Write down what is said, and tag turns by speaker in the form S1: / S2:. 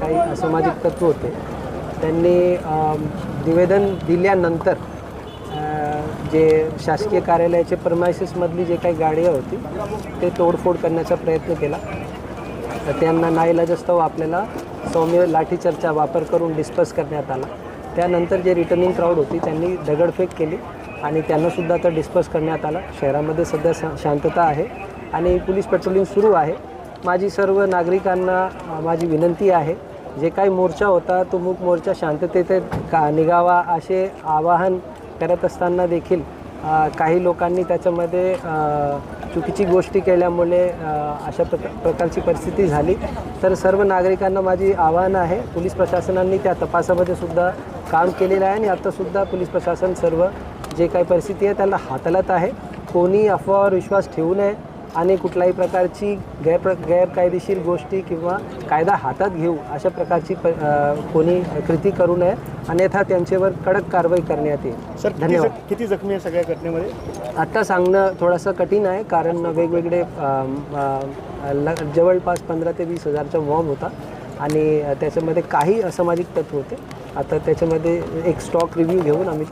S1: काही असामाजिक तत्व होते. त्यांनी निवेदन दिल्यानंतर जे शासकीय कार्यालयाचे प्रमायसेसमधली जे काही गाड्या होती ते तोडफोड करण्याचा प्रयत्न केला. तर त्यांना नाईलाजस्तव आपल्याला सौम्य लाठीचार्जचा वापर करून डिस्पस करण्यात आला. त्यानंतर जे रिटर्निंग क्राऊड होती त्यांनी दगडफेक केली आणि त्यांनासुद्धा तर डिस्पस करण्यात आला. शहरामध्ये सध्या शांतता आहे आणि पोलीस पेट्रोलिंग सुरू आहे. माझी सर्व नागरिकांना माझी विनंती आहे जे काही मोर्चा होता तो मूक मोर्चा शांततेत का निघावा असे आवाहन करत असताना देखील काही लोकांनी त्याच्यामध्ये चुकीची गोष्टी केल्यामुळे अशा प्र प्रकारची परिस्थिती झाली. तर सर्व नागरिकांना माझी आव्हान आहे पोलीस प्रशासनाने त्या तपासामध्ये सुद्धा काम केलेलं आहे आणि आत्तासुद्धा पोलीस प्रशासन सर्व जे काही परिस्थिती आहे त्याला हाताळत आहे. कोणी अफवावर विश्वास ठेवू नये आणि कुठल्याही प्रकारची गैर गैरकायदेशीर गोष्टी किंवा कायदा हातात घेऊ अशा प्रकारची प कोणी कृती करू नये अन्यथा त्यांच्यावर कडक कारवाई करण्यात येईल.
S2: सर
S1: धन्यवाद.
S2: किती जखमी आहे सगळ्या घटनेमध्ये?
S1: आत्ता सांगणं थोडंसं कठीण आहे कारण वेगवेगळे जवळपास पंधरा ते वीस हजारचा वॉर्म होता आणि त्याच्यामध्ये काही असामाजिक तत्व होते. आता त्याच्यामध्ये एक स्टॉक रिव्ह्यू घेऊन आम्ही